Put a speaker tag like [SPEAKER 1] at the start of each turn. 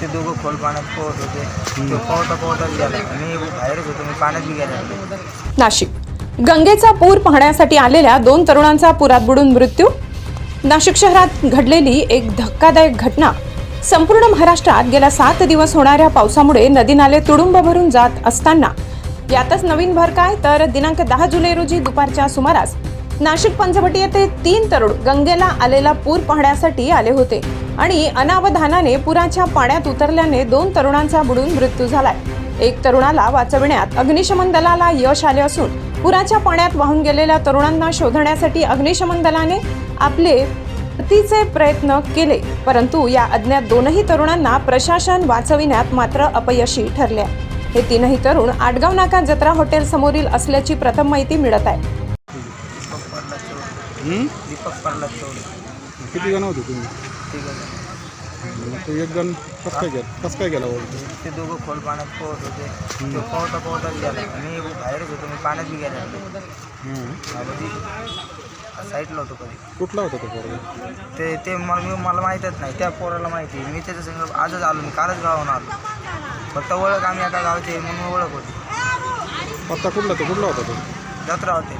[SPEAKER 1] ते दोघं खोल पाण्यात पोहत होते. तो पोहता पोहताच गेला. मी बाहेरच होतो. मी पाण्यात बी गेला
[SPEAKER 2] नाशिक. गंगेचा पूर पाहण्यासाठी आलेल्या दोन तरुणांचा पुरात बुडून मृत्यू. नाशिक शहरात घडलेली एक धक्कादायक घटना. संपूर्ण महाराष्ट्रात गेल्या सात दिवस होणाऱ्या पावसामुळे नदी नाले तुडुंब भरून जात असताना. यातच नवीन भर काय? तर दिनांक दहा जुलै रोजी दुपारच्या सुमारास नाशिक पंचवटी येथे तीन तरुण गंगेला आलेला पूर पाहण्यासाठी आले होते. आणि अनावधानाने पुराच्या पाण्यात उतरल्याने दोन तरुणांचा बुडून मृत्यू झालाय. एक तरुणाला वाचविण्यात अग्निशमन दलाला यश आले असून पुराच्या पाण्यात वाहून गेलेल्या तरुणांना शोधण्यासाठी अग्निशमन दलाने आपले प्रतीचे प्रयत्न केले परंतु या अज्ञात दोनही तरुणांना प्रशासन वाचविण्यात मात्र अपयशी ठरले. आहे. हे तीनही तरुण आडगाव नाका जत्रा हॉटेल समोरील असल्याची प्रथम माहिती मिळत आहे.
[SPEAKER 3] किती जण होते तुम्ही?
[SPEAKER 1] ठीक आहे.
[SPEAKER 3] ते एक जण कसं काय गेला? कसं काय गेला वरून?
[SPEAKER 1] ते दोघं खोल पाण्यात पोहत होते. ते पोहता पोहताच गेला. मी बाहेरच होतो मी पाण्यात बी गेला
[SPEAKER 3] हं.
[SPEAKER 1] साईडला होतो कधी.
[SPEAKER 3] कुठला होता तो पोरगा?
[SPEAKER 1] ते ते मला मी मला माहीतच नाही. त्या पोराला माहिती. मी त्याच्या संग आजच आलो मी कालच गावाहून आलो. फक्त ओळख आम्ही एका गावाची म्हणून ओळख होती.
[SPEAKER 3] पत्ता कुठला तो? कुठला होता तो?
[SPEAKER 1] जत्रा होते.